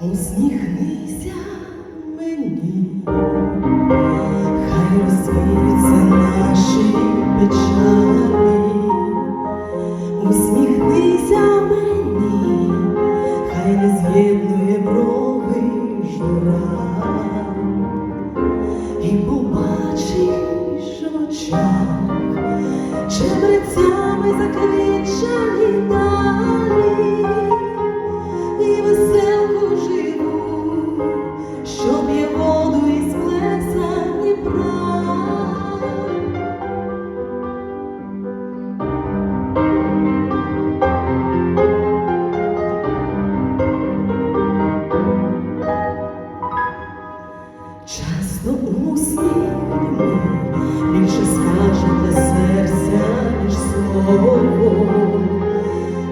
усміхнися мені, хай розвіються наші печалі, усміхнися мені, хай не з'єднує брови жура. І побачиш очах. Часто усміхнемо, більше скаже для серця, ніж слово,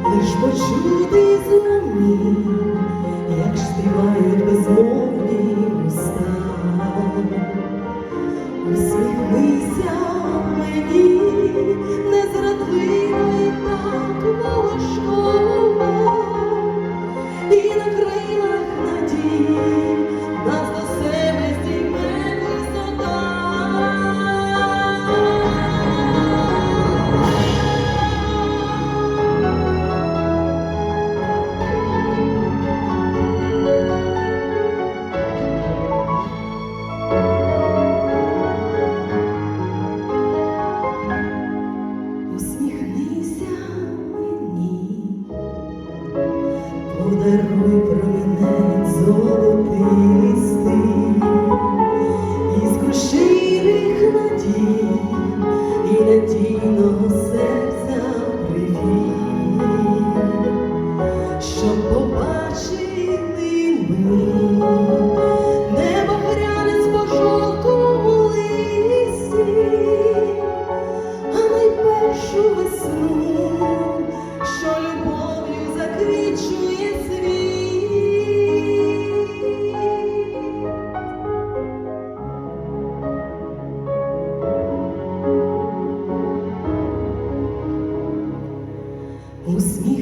лиш почути знамі, як співають безмовні уста. Усміхнися мені, подаруй промінець золотистий, іскру щирих надій і надійного серця привій, щоб побачили ми небо грянець по жовтому а найпершу весну, Усміхнися